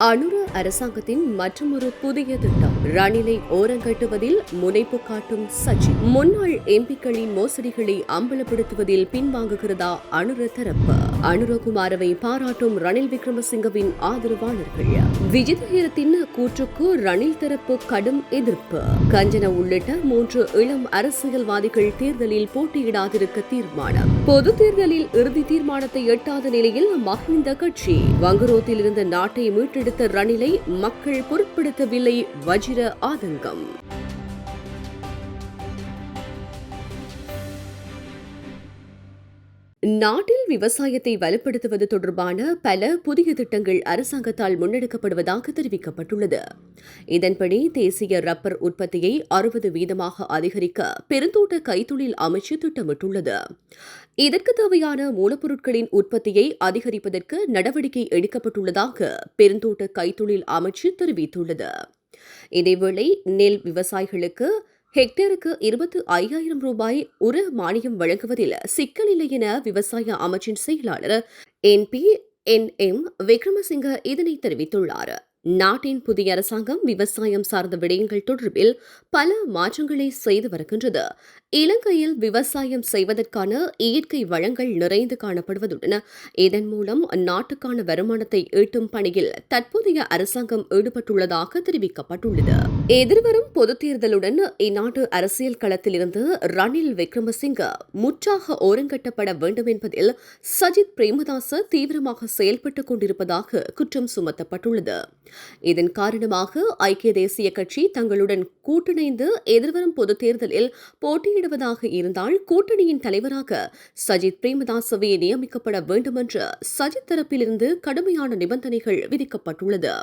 அனுர அரசாங்கத்தின் மற்றொரு புதிய திட்டம். ரணிலை ஓரங்கட்டுவதில் முனைப்பு காட்டும் சச்சி முன்னாள் எம்பிக்களின் மோசடிகளை அம்பலப்படுத்துவதில் பின்வாங்குகிறதா அனுர தரப்பு அனுரகுமாரவை பாராட்டும் ரணில் விக்ரமசிங்கவின் ஆதரவாளர்கள். விஜயதீரத்தின் கூற்றுக்கு ரணில் தரப்பு கடும் எதிர்ப்பு. கஞ்சன உள்ளிட்ட மூன்று இளம் அரசியல்வாதிகள் தேர்தலில் போட்டியிடாதிருக்க தீர்மானம். பொது தேர்தலில் இறுதி தீர்மானத்தை எட்டாத நிலையில் மஹிந்த கட்சி. வங்குரோத்தில் இருந்த நாட்டை மீட்டெடுத்த ரணில் மக்கள் பொருட்படுத்தவில்லை வஜிர ஆதங்கம். நாட்டில் விவசாயத்தை வலுப்படுத்துவது தொடர்பான பல புதிய திட்டங்கள் அரசாங்கத்தால் முன்னெடுக்கப்படுவதாக தெரிவிக்கப்பட்டுள்ளது. இதன்படி தேசிய ரப்பர் உற்பத்தியை அறுபது வீதமாக அதிகரிக்க பெருந்தோட்ட கைத்தொழில் அமைச்சு திட்டமிட்டுள்ளது. இதற்கு தேவையான மூலப்பொருட்களின் உற்பத்தியை அதிகரிப்பதற்கு நடவடிக்கை எடுக்கப்பட்டுள்ளதாக பெருந்தோட்ட கைத்தொழில் அமைச்சு தெரிவித்துள்ளது. இதேவேளை நெல் விவசாயிகளுக்கு ஹெக்டேருக்கு இருபத்து ஐயாயிரம் ரூபாய் உர மானியம் வழங்குவதில் சிக்கல் இல்லை என விவசாய அமைச்சின் செயலாளர் N P N M Wickramasinghe இதனை தெரிவித்துள்ளார். நாட்டின் புதிய அரசாங்கம் விவசாயம் சார்ந்த விடயங்கள் தொடர்பில் பல மாற்றங்களை செய்து வருகின்றது. இலங்கையில் விவசாயம் செய்வதற்கான இயற்கை வளங்கள் நிறைந்து காணப்படுவதுடன் இதன் மூலம் நாட்டுக்கான வருமானத்தை ஈட்டும் பணியில் தற்போதைய அரசாங்கம் ஈடுபட்டுள்ளதாக தெரிவிக்கப்பட்டுள்ளது. எதிர்வரும் பொதுத் தேர்தலுடன் இந்நாட்டு அரசியல் களத்திலிருந்து ரணில் விக்ரமசிங்க முற்றாக ஓரங்கட்டப்பட வேண்டும் என்பதில் சஜித் பிரேமதாச தீவிரமாக செயல்பட்டுக் கொண்டிருப்பதாக குற்றம் சுமத்தப்பட்டுள்ளது. இதன் காரணமாக ஐக்கிய தேசிய கட்சி தங்களுடன் கூட்டிணைந்து எதிர்வரும் பொதுத் தேர்தலில் போட்டியிடுவதாக இருந்தால் கூட்டணியின் தலைவராக சஜித் பிரேமதாசவே நியமிக்கப்பட வேண்டும் என்று சஜித் தரப்பிலிருந்து கடுமையான நிபந்தனைகள் விதிக்கப்பட்டுள்ளது.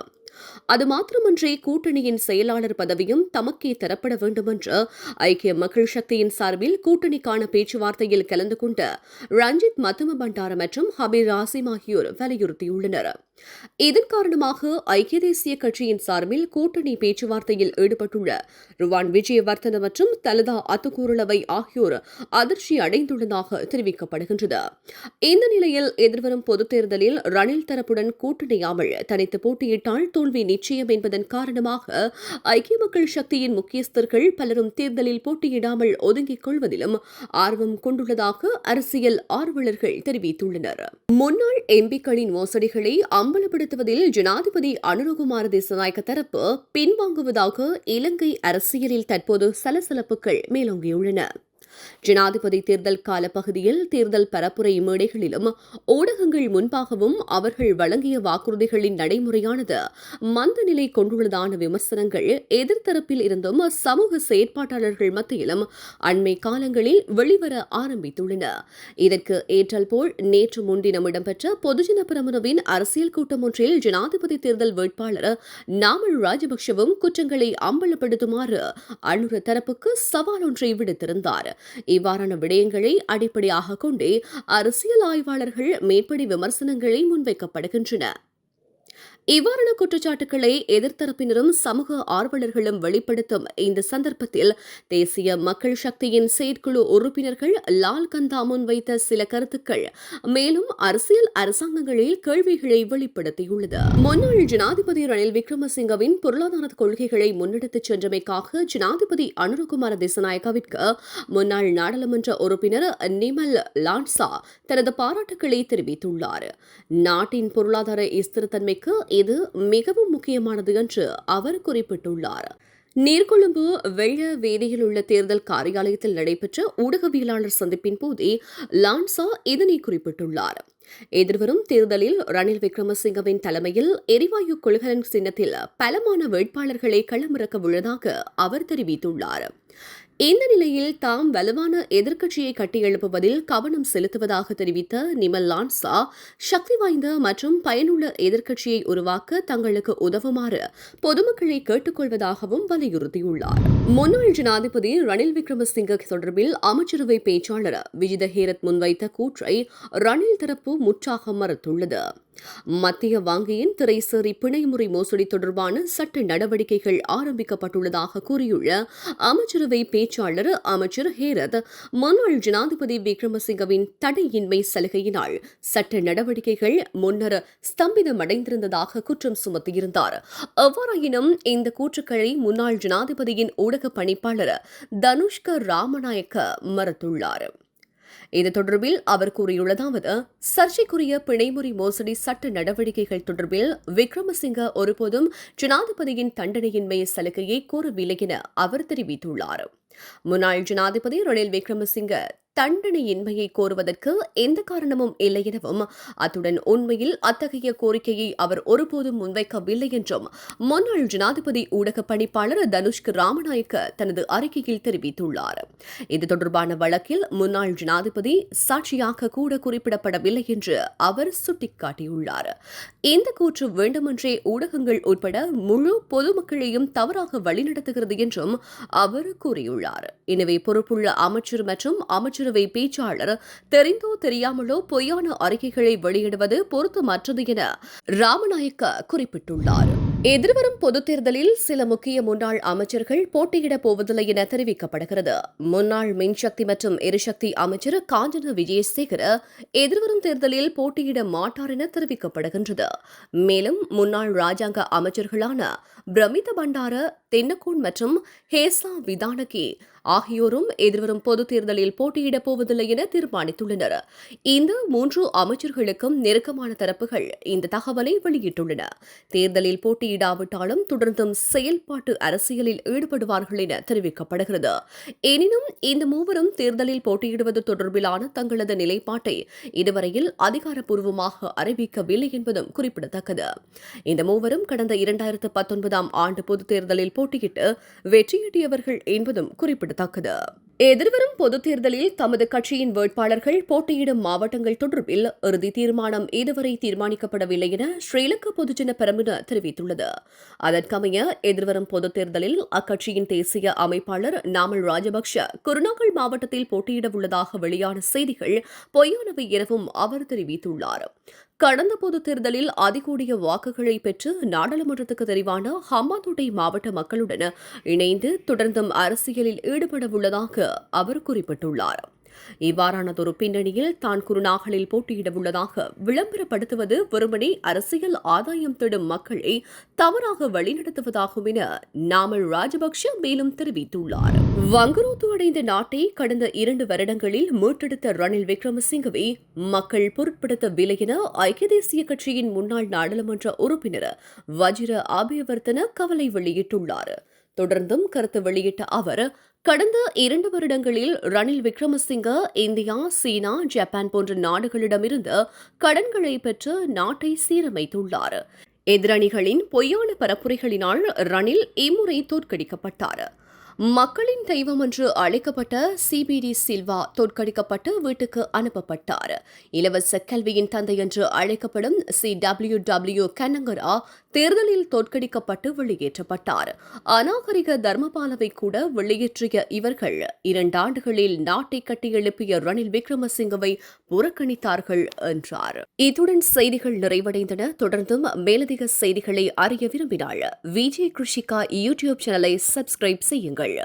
அது மாத்திரமன்றி கூட்டணியின் செயலாளர் பதவியும் தமக்கே தரப்பட வேண்டுமென்று ஐக்கிய மக்கள் சக்தியின் சார்பில் கூட்டணிக்கான பேச்சுவார்த்தையில் கலந்து கொண்ட ரஞ்சித் மத்தும பண்டார மற்றும் ஹபீர் ராசிம் ஆகியோர் வலியுறுத்தியுள்ளனர். இதன் காரணமாக ஐக்கிய தேசிய கட்சியின் சார்பில் கூட்டணி பேச்சுவார்த்தையில் ஈடுபட்டுள்ள ருவான் விஜயவர்தன மற்றும் தலதா அத்துக்கூரளவை ஆகியோர் அதிர்ச்சி அடைந்துள்ளதாக தெரிவிக்கப்படுகின்றது. இந்த நிலையில் எதிர்வரும் பொதுத் தேர்தலில் ரணில் தரப்புடன் கூட்டணியாமல் தனித்து போட்டியிட்டால் தோல்வி நிச்சயம் என்பதன் காரணமாக ஐக்கிய மக்கள் சக்தியின் முக்கியஸ்தர்கள் பலரும் தேர்தலில் போட்டியிடாமல் ஒதுங்கிக் கொள்வதிலும் ஆர்வம் கொண்டுள்ளதாக அரசியல் ஆர்வலர்கள் தெரிவித்துள்ளனர். முன்னாள் எம்பிக்களின் மோசடிகளை அம்பலப்படுத்துவதில் ஜனாதிபதி அனுரகுமார திசநாயக்க தரப்பு பின்வாங்குவதாக இலங்கை அரசியலில் தற்போது சலசலப்புகள் மேலோங்கியுள்ளன. ஜனாதிபதி தேர்தல் கால பகுதியில் தேர்தல் பரப்புரை மேடைகளிலும் ஊடகங்கள் முன்பாகவும் அவர்கள் வழங்கிய வாக்குறுதிகளின் நடைமுறையானது மந்த நிலை கொண்டுள்ளதான விமர்சனங்கள் எதிர்த்தரப்பில் இருந்தும் சமூக செயற்பாட்டாளர்கள் மத்தியிலும் அண்மை காலங்களில் வெளிவர ஆரம்பித்துள்ளன. இதற்கு ஏற்றல் போல் நேற்று முன்தினம் இடம்பெற்ற பொதுஜன பிரமுனவின் அரசியல் கூட்டம் ஒன்றில் ஜனாதிபதி தேர்தல் வேட்பாளர் நாமல் ராஜபக்சவும் குற்றங்களை அம்பலப்படுத்துமாறு அனுர தரப்புக்கு சவால் ஒன்றை விடுத்திருந்தார். இவ்வாறான விடயங்களை அடிப்படையாக கொண்டே அரசியல் ஆய்வாளர்கள் மேற்படி விமர்சனங்களை முன்வைக்கப்படுகின்றன. இவ்வாறான குற்றச்சாட்டுக்களை எதிர்த்தரப்பினரும் சமூக ஆர்வலர்களும் வெளிப்படுத்தும் இந்த சந்தர்ப்பத்தில் தேசிய மக்கள் சக்தியின் செயற்குழு உறுப்பினர்கள் லால் கந்தா முன்வைத்த சில கருத்துக்கள் மேலும் அரசியல் அரசாங்கங்களில் கேள்விகளை வெளிப்படுத்தியுள்ளது. முன்னாள் ஜனாதிபதி ரணில் விக்ரமசிங்கவின் பொருளாதார கொள்கைகளை முன்னெடுத்துச் சென்றமைக்காக ஜனாதிபதி அனுரகுமார திசநாயக்காவிற்கு முன்னாள் நாடாளுமன்ற உறுப்பினர் நிமல் லான்சா தனது பாராட்டுக்களை தெரிவித்துள்ளார். நாட்டின் பொருளாதார ஸ்திரத்தன்மைக்கு இது மிகவும் முக்கியமானது என்று அவர் குறிப்பிட்டுள்ளார். நீர்கொழும்பு வெள்ள வேதியில் உள்ள தேர்தல் காரியாலயத்தில் நடைபெற்ற ஊடகவியலாளர் சந்திப்பின் போதே லான்சா இதனை குறிப்பிட்டுள்ளார். எதிர்வரும் தேர்தலில் ரணில் விக்ரமசிங்கவின் தலைமையில் எரிவாயு கொள்கலன் சின்னத்தில் பலமான வேட்பாளர்களை களமிறக்க உள்ளதாக அவர் தெரிவித்துள்ளார். இந்த நிலையில் தாம் வலுவான எதிர்க்கட்சியை கட்டியெழுப்புவதில் கவனம் செலுத்துவதாக தெரிவித்த நிமல் லான்சா சக்தி வாய்ந்த மற்றும் பயனுள்ள எதிர்க்கட்சியை உருவாக்க தங்களுக்கு உதவுமாறு பொதுமக்களை கேட்டுக்கொள்வதாகவும் வலியுறுத்தியுள்ளார். முன்னாள் ஜனாதிபதி ரணில் விக்ரமசிங்க தொடர்பில் அமைச்சரவை பேச்சாளர் விஜித ஹேரத் முன்வைத்த கூற்றை ரணில் தரப்பு முற்றாக மறுத்துள்ளது. மத்திய வங்கியின் திரைசேரி பிணைமுறை மோசடி தொடர்பான சட்ட நடவடிக்கைகள் ஆரம்பிக்கப்பட்டுள்ளதாக கூறியுள்ள அமைச்சரவை பேச்சாளர் அமைச்சர் ஹேரத் முன்னாள் ஜனாதிபதி விக்ரமசிங்கவின் தடையின்மை சலுகையினால் சட்ட நடவடிக்கைகள் முன்னர் ஸ்தம்பிதமடைந்திருந்ததாக குற்றம் சுமத்தியிருந்தார். எவ்வாறாயினும் இந்த கூற்றுக்களை முன்னாள் ஜனாதிபதியின் ஊடக பணிப்பாளர் தனுஷ்க ராமநாயக்க மறுத்துள்ளார். இது தொடர்பில் அவர் கூறியுள்ளதாவது சர்ச்சைக்குரிய பிணைமுறை மோசடி சட்ட நடவடிக்கைகள் தொடர்பில் விக்ரமசிங்க ஒருபோதும் ஜனாதிபதியின் தண்டனையின்மை சலுகையை கோரவில்லை என அவர் தெரிவித்துள்ளார். முன்னாள் ஜனாதிபதி ரணில் விக்ரமசிங்க தண்டனையின்மையை கோருவதற்கு எந்த காரணமும் இல்லை எனவும் அத்துடன் உண்மையில் அத்தகைய கோரிக்கையை அவர் ஒருபோதும் முன்வைக்கவில்லை என்றும் முன்னாள் ஜனாதிபதி ஊடக பணிப்பாளர் தனுஷ்க் ராமநாயக்க தனது அறிக்கையில் தெரிவித்துள்ளார். இது தொடர்பான வழக்கில் முன்னாள் ஜனாதிபதி சாட்சியாக கூட குறிப்பிடப்படவில்லை என்று அவர் சுட்டிக்காட்டியுள்ளார். இந்த கூற்று வேண்டுமென்றே ஊடகங்கள் உட்பட முழு பொதுமக்களையும் தவறாக வழிநடத்துகிறது என்றும் அவர் கூறியுள்ளார். எனவே பொறுப்புள்ள அமைச்சர் மற்றும் அமைச்சரவை பேச்சாளர் தெரிந்தோ தெரியாமலோ பொய்யான அறிக்கைகளை வெளியிடுவது பொருத்தமற்றது என ராமநாயக்க குறிப்பிட்டுள்ளார். எதிர்வரும் பொதுத் தேர்தலில் சில முக்கிய முன்னாள் அமைச்சர்கள் போட்டியிடப் போவதில்லை என தெரிவிக்கப்படுகிறது. முன்னாள் மின்சக்தி மற்றும் எரிசக்தி அமைச்சர் காஞ்சன விஜயசேகர எதிர்வரும் தேர்தலில் போட்டியிட மாட்டார் என தெரிவிக்கப்படுகின்றது. மேலும் முன்னாள் ராஜாங்க அமைச்சர்களான பிரமித பண்டார தென்னகோன் மற்றும் ஹேசா விதானகி ஆகியோரும் எதிர்வரும் பொதுத் தேர்தலில் போட்டியிடப் போவதில்லை என தீர்மானித்துள்ளனர். இந்த மூன்று அமைச்சர்களுக்கும் நெருக்கமான தரப்புகள் இந்த தகவலை வெளியிட்டுள்ளன. தேர்தலில் போட்டியிடாவிட்டாலும் தொடர்ந்தும் செயல்பாட்டு அரசியலில் ஈடுபடுவார்கள் என தெரிவிக்கப்படுகிறது. எனினும் இந்த மூவரும் தேர்தலில் போட்டியிடுவது தொடர்பிலான தங்களது நிலைப்பாட்டை இதுவரையில் அதிகாரப்பூர்வமாக அறிவிக்கவில்லை என்பதும் குறிப்பிடத்தக்கது. இந்த மூவரும் கடந்த இரண்டாயிரத்து பத்தொன்பதாம் ஆண்டு பொதுத் தேர்தலில் போட்டியிட்டு வெற்றியீட்டியவர்கள் என்பதும் குறிப்பிடத்தக்கது. குறிப்பிடத்தக்கது எதிர்வரும் பொதுத் தேர்தலில் தமது கட்சியின் வேட்பாளர்கள் போட்டியிடும் மாவட்டங்கள் தொடர்பில் இறுதி தீர்மானம் இதுவரை தீர்மானிக்கப்படவில்லை என ஸ்ரீலங்கா பொதுஜன பெரமுன தெரிவித்துள்ளது. அதற்கமைய எதிர்வரும் பொதுத் தேர்தலில் அக்கட்சியின் தேசிய அமைப்பாளர் நாமல் ராஜபக்ஷ குருநாகல் மாவட்டத்தில் போட்டியிட உள்ளதாக வெளியான செய்திகள் பொய்யானவை எனவும் அவர் தெரிவித்துள்ளார். கடந்த பொதுத் தேர்தலில் அதிகூடிய வாக்குகளை பெற்று நாடாளுமன்றத்துக்கு தெரிவான ஹம்மாந்தோட்டை மாவட்ட மக்களுடன் இணைந்து தொடர்ந்தும் அரசியலில் ஈடுபட உள்ளதாக அவர் குறிப்பிட்டுள்ளார். இவ்வாறானதொரு பின்னணியில் தான் குருநாகலில் போட்டியிட உள்ளதாக விளம்பரப்படுத்துவது வெறுமனே அரசியல் ஆதாயம் தேடும் மக்களை தவறாக வழிநடத்துவதாகும் என நாமல் ராஜபக்ஷ மேலும் தெரிவித்துள்ளார். வங்குரோத்து அடைந்த நாட்டை கடந்த இரண்டு வருடங்களில் மீட்டெடுத்த ரணில் விக்ரமசிங்கவை மக்கள் பொருட்படுத்தவில்லை என ஐக்கிய தேசிய கட்சியின் முன்னாள் நாடாளுமன்ற உறுப்பினர் வஜிர ஆபியவர்த்தன கவலை வெளியிட்டுள்ளார். தொடர்ந்தும் கருத்து வெளியிட்ட அவர் கடந்த இரண்டு வருடங்களில் ரணில் விக்ரமசிங்க இந்தியா சீனா ஜப்பான் போன்ற நாடுகளிடமிருந்து கடன்களை பெற்று நாட்டை சீரமைத்துள்ளார். எதிரணிகளின் பொய்யான பரப்புரைகளினால் ரணில் இம்முறை தோற்கடிக்கப்பட்டார். மக்களின் தெய்வம் என்று அழைக்கப்பட்ட சிபிடி சில்வா தோற்கடிக்கப்பட்டு வீட்டுக்கு அனுப்பப்பட்டார். இலவச கல்வியின் தந்தை என்று அழைக்கப்படும் சி டபிள்யூ டபிள்யூ கன்னங்கரா தேர்தலில் தோற்கடிக்கப்பட்டு வெளியேற்றப்பட்டார். அநாகரிக தர்மபாலவை கூட வெளியேற்றிய இவர்கள் இரண்டாண்டுகளில் நாட்டை கட்டியெழுப்பிய ரணில் விக்ரமசிங்கவை புறக்கணித்தார்கள் என்றார். இத்துடன் செய்திகள் நிறைவடைந்தன. தொடர்ந்தும் மேலதிக செய்திகளை அறிய விரும்பினால் விஜய் கிருஷிகா யூடியூப் சேனலை சப்ஸ்கிரைப் செய்யுங்கள்.